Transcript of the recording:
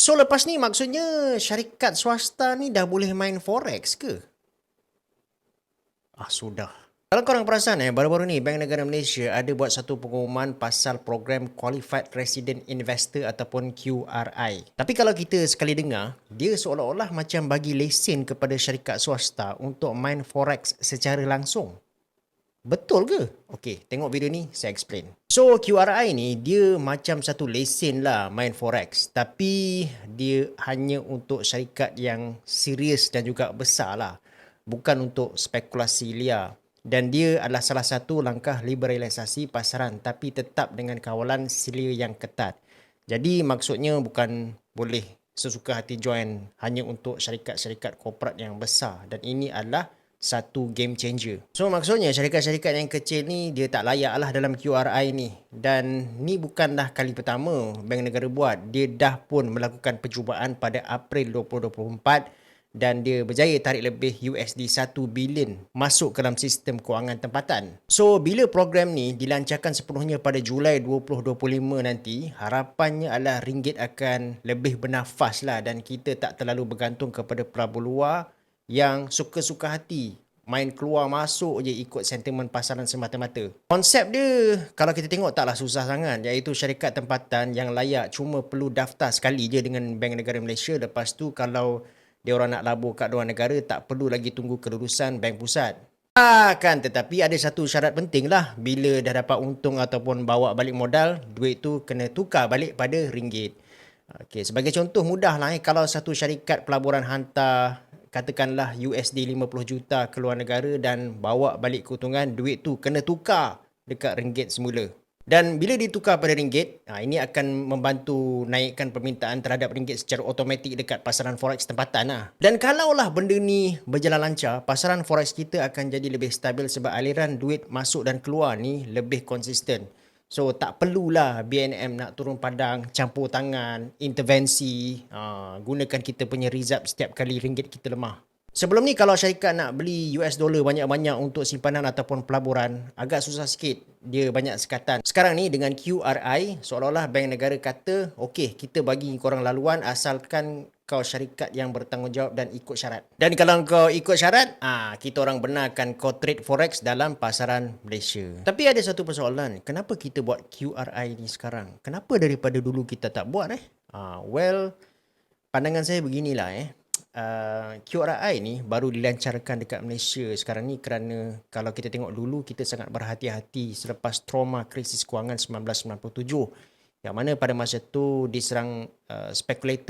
So lepas ni maksudnya syarikat swasta ni dah boleh main forex ke? Ah sudah. Kalau korang perasan eh, baru-baru ni Bank Negara Malaysia ada buat satu pengumuman pasal program Qualified Resident Investor ataupun QRI. Tapi kalau kita sekali dengar, dia seolah-olah macam bagi lesen kepada syarikat swasta untuk main forex secara langsung. Betul ke? Okey, tengok video ni saya explain. So QRI ni dia macam satu lesen lah main forex tapi dia hanya untuk syarikat yang serius dan juga besar lah. Bukan untuk spekulasi liar. Dan dia adalah salah satu langkah liberalisasi pasaran tapi tetap dengan kawalan sila yang ketat. Jadi maksudnya bukan boleh sesuka hati join hanya untuk syarikat-syarikat korporat yang besar dan ini adalah satu game changer. So maksudnya syarikat-syarikat yang kecil ni dia tak layak lah dalam QRI ni. Dan ni bukanlah kali pertama Bank Negara buat. Dia dah pun melakukan percubaan pada April 2024 dan dia berjaya tarik lebih USD 1 bilion masuk ke dalam sistem kewangan tempatan. So bila program ni dilancarkan sepenuhnya pada Julai 2025 nanti, harapannya adalah ringgit akan lebih bernafas lah dan kita tak terlalu bergantung kepada pelabur luar yang suka-suka hati main keluar masuk je ikut sentimen pasaran semata-mata. Konsep dia kalau kita tengok taklah susah sangat iaitu syarikat tempatan yang layak cuma perlu daftar sekali je dengan Bank Negara Malaysia lepas tu kalau dia orang nak labur kat luar negara tak perlu lagi tunggu kelulusan Bank Pusat. Akan tetapi ada satu syarat penting lah bila dah dapat untung ataupun bawa balik modal duit tu kena tukar balik pada ringgit. Okey, sebagai contoh mudah lah eh, kalau satu syarikat pelaburan hantar katakanlah USD 50 juta ke luar negara dan bawa balik keuntungan, duit tu kena tukar dekat ringgit semula. Dan bila ditukar pada ringgit, ha, ini akan membantu naikkan permintaan terhadap ringgit secara automatik dekat pasaran forex tempatan. Lah. Dan kalaulah benda ni berjalan lancar, pasaran forex kita akan jadi lebih stabil sebab aliran duit masuk dan keluar ni lebih konsisten. So tak perlulah BNM nak turun padang, campur tangan, intervensi, uh, gunakan kita punya rizab setiap kali ringgit kita lemah. Sebelum ni kalau syarikat nak beli US dollar banyak-banyak untuk simpanan ataupun pelaburan, agak susah sikit. Dia banyak sekatan. Sekarang ni dengan QRI, seolah-olah bank negara kata, okey kita bagi korang laluan asalkan kau syarikat yang bertanggungjawab dan ikut syarat. Dan kalau kau ikut syarat, ah kita orang benarkan kau trade forex dalam pasaran Malaysia. Tapi ada satu persoalan, kenapa kita buat QRI ni sekarang? Kenapa daripada dulu kita tak buat eh? Ah well, pandangan saya beginilah eh. Uh, QRI ni baru dilancarkan dekat Malaysia sekarang ni kerana kalau kita tengok dulu kita sangat berhati-hati selepas trauma krisis kewangan 1997 yang mana pada masa tu diserang uh, spekulator